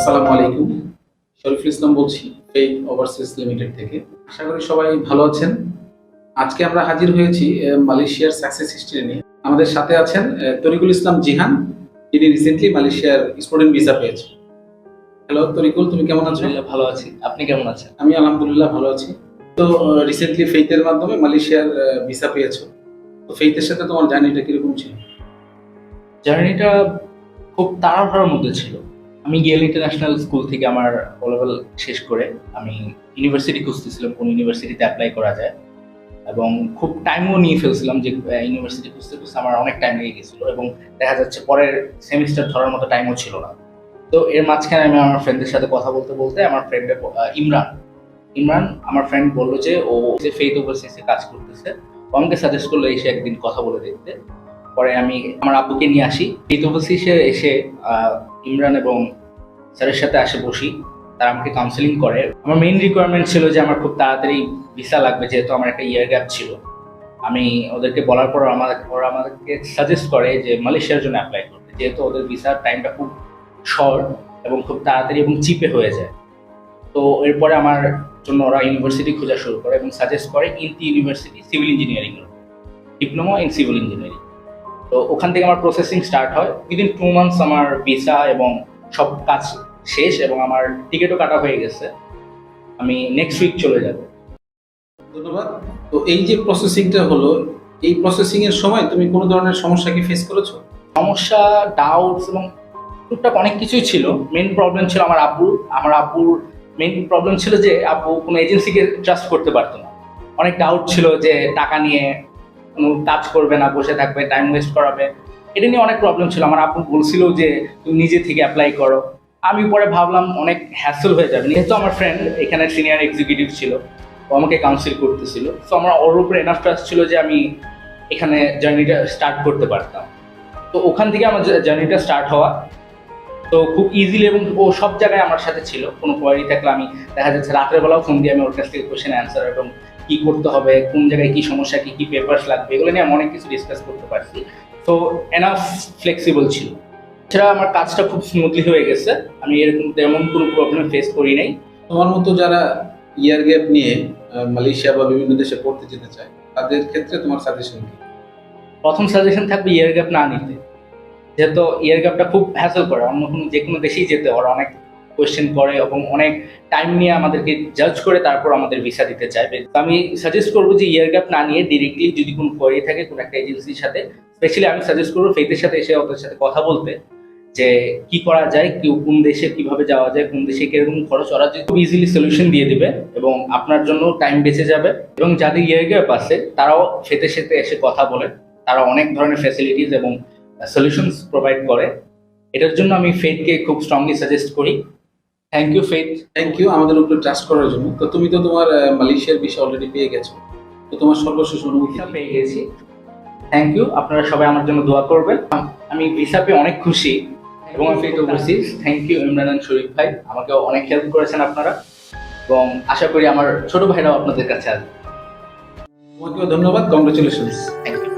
আসসালামু আলাইকুম। শরীফুল ইসলাম বলছি ফেইথ ওভারসিজ লিমিটেড থেকে। আশা করি সবাই ভালো আছেন। আজকে আমরা হাজির হয়েছি মালয়েশিয়ার সাকসেস হিস্ট্রি নিয়ে। আমাদের সাথে আছেন তরিকুল ইসলাম জিহান। যিনি রিসেন্টলি মালয়েশিয়ার স্টুডেন্ট ভিসা পেয়েছে হ্যালো তরিকুল তুমি কেমন আছো? ভালো আছি। আপনি কেমন আছেন? আমি আলহামদুলিল্লাহ ভালো আছি। তো রিসেন্টলি ফেইথের মাধ্যমে মালয়েশিয়ার ভিসা পেয়েছ। তো ফেইথের সাথে তোমার জার্নিটা কীরকম ছিল? জার্নিটা খুব তাড়াহুড়োর মধ্যে ছিল। আমি গেল ইন্টারন্যাশনাল স্কুল থেকে আমার ও লেভেল শেষ করে আমি ইউনিভার্সিটি খুঁজতেছিলাম, কোন ইউনিভার্সিটিতে অ্যাপ্লাই করা যায়। এবং খুব টাইমও নিয়ে ফেলছিলাম যে ইউনিভার্সিটি খুঁজতে খুঁজতে আমার অনেক টাইম লেগে গেছিল এবং দেখা যাচ্ছে পরের সেমিস্টার ধরার মতো টাইমও ছিল না। তো এর মাঝখানে আমি আমার ফ্রেন্ডের সাথে কথা বলতে বলতে আমার ফ্রেন্ডের ইমরান ইমরান আমার ফ্রেন্ড বলল যে, ও যে ফেইথ ওভারসিসে কাজ করতেছে, ও আমাকে সাজেস্ট করল এসে একদিন কথা বলে দেখতে। পরে আমি আমার আব্বুকে নিয়ে আসি। ফেইথ ওভারসিসে এসে ইমরান এবং স্যারের সাথে আসে বসি, তারা আমাকে কাউন্সেলিং করে। আমার মেইন রিকোয়ারমেন্ট ছিল যে আমার খুব তাড়াতাড়ি ভিসা লাগবে, যেহেতু আমার একটা ইয়ার গ্যাপ ছিল। আমি ওদেরকে বলার পর আমার ওরা আমাদেরকে সাজেস্ট করে যে মালয়েশিয়ার জন্য অ্যাপ্লাই করতে, যেহেতু ওদের ভিসার টাইমটা খুব শর্ট এবং খুব তাড়াতাড়ি এবং চিপে হয়ে যায়। তো এরপরে আমার জন্য ওরা ইউনিভার্সিটি খোঁজা শুরু করে এবং সাজেস্ট করে INTI university civil engineering diploma in civil engineering তো ওখান থেকে আমার প্রসেসিং স্টার্ট হয়। উইদিন টু মান্থস আমার ভিসা এবং সব কাজ শেষ এবং আমার টিকিটও কাটা হয়ে গেছে। আমি নেক্সট উইক চলে যাব। ধন্যবাদ। তো এই যে প্রসেসিংটা হলো এই প্রসেসিং এর সময় তুমি কোনো ধরনের সমস্যা কি ফেস করেছ? সমস্যা ডাউটস এবং টুকটাক অনেক কিছুই ছিল। মেন প্রবলেম ছিল আমার আব্বুর আমার আব্বুর মেন প্রবলেম ছিল যে আব্বু কোনো এজেন্সিকে ট্রাস্ট করতে পারতো না। অনেক ডাউট ছিল যে টাকা নিয়ে কাজ করবে না, বসে থাকবে টাইম ওয়েস্ট করাবে। এটা নিয়ে অনেক প্রবলেম ছিল। আমার আপু বলছিল যে, তুমি নিজে থেকে অ্যাপ্লাই করো। আমি পরে ভাবলাম অনেক হ্যাসেল হয়ে যাবে। যেহেতু আমার ফ্রেন্ড এখানে সিনিয়র এক্সিকিউটিভ ছিল, ও আমাকে কাউন্সিল করতেছিল। তো আমার ওর উপরে এনাফ ট্রাস্ট ছিল যে, আমি এখানে জার্নিটা স্টার্ট করতে পারতাম। তো ওখান থেকে আমার জার্নিটা স্টার্ট হওয়া। তো খুব ইজিলি এবং ও সব জায়গায় আমার সাথে ছিল। কোনো কোয়ারি থাকলে আমি দেখা যাচ্ছে রাতের বেলাও ফোন দিয়ে আমি ওর কাছ থেকে কোয়েশ্চেন অ্যান্সার এবং কি করতে হবে কোন জায়গায় কি সমস্যা কি কি পেপার্স লাগবে এগুলো নিয়ে আমি অনেক কিছু ডিসকাস করতে পারছি। তো এনাফ ফ্লেক্সিবল ছিল। এছাড়া আমার কাজটা খুব স্মুথলি হয়ে গেছে। আমি এরকম তেমন কোনো প্রবলেম ফেস করি নাই। তোমার মতো যারা ইয়ার গ্যাপ নিয়ে মালয়েশিয়া বা বিভিন্ন দেশে পড়তে যেতে চায় তাদের ক্ষেত্রে তোমার সাজেশন কি? প্রথম সাজেশন থাকবে ইয়ার গ্যাপ না নিতে। যেহেতু ইয়ার গ্যাপটা খুব হ্যাসেল করে অন্য কোনো যে কোনো দেশেই যেতে ওরা অনেক কোয়েশ্চেন করে এবং অনেক টাইম নিয়ে আমাদেরকে জাজ করে তারপর আমাদের ভিসা দিতে চাইবে। তো আমি সাজেস্ট করব যে ইয়ার গ্যাপ না নিয়ে ডিরেক্টলি যদি কোনো কোয়ারি থাকে কোনো একটা এজেন্সির সাথে স্পেশালি আমি সাজেস্ট করব ফেইথের সাথে এসে ওদের সাথে কথা বলতে, যে কি করা যায় কেউ কোন দেশে কীভাবে যাওয়া যায়, কোন দেশে কীরকম খরচ, ওরা খুব ইজিলি সলিউশন দিয়ে দিবে এবং আপনার জন্য টাইম বেঁচে যাবে এবং যাদের ইয়ার গ্যাপ আছে, তারাও ফেতের সাথে এসে কথা বলে, তারা অনেক ধরনের ফ্যাসিলিটিস এবং সলিউশনস প্রোভাইড করে। এটার জন্য আমি ফেথকে খুব স্ট্রংলি সাজেস্ট করি। Thank you Faith thank you আমাদের উপরে ট্রাস্ট করার জন্য। তো তুমি তো তোমার মালয়েশিয়ার বিষয় অলরেডি পেয়ে গেছো। তো তোমার সর্বশেষ অনুভূতি পেয়ে গেছি। থ্যাংক ইউ আপনারা সবাই আমার জন্য দোয়া করবেন। আমি ভিসা পেয়ে অনেক খুশি। এবং আমি Faith Overseas thank you Imran Sharif ভাই। আমাকে অনেক হেল্প করেছেন আপনারা। এবং আশা করি আমার ছোট ভাইরাও আপনাদের কাছে আসবে। তোমাকেও ধন্যবাদ। Congratulations thank you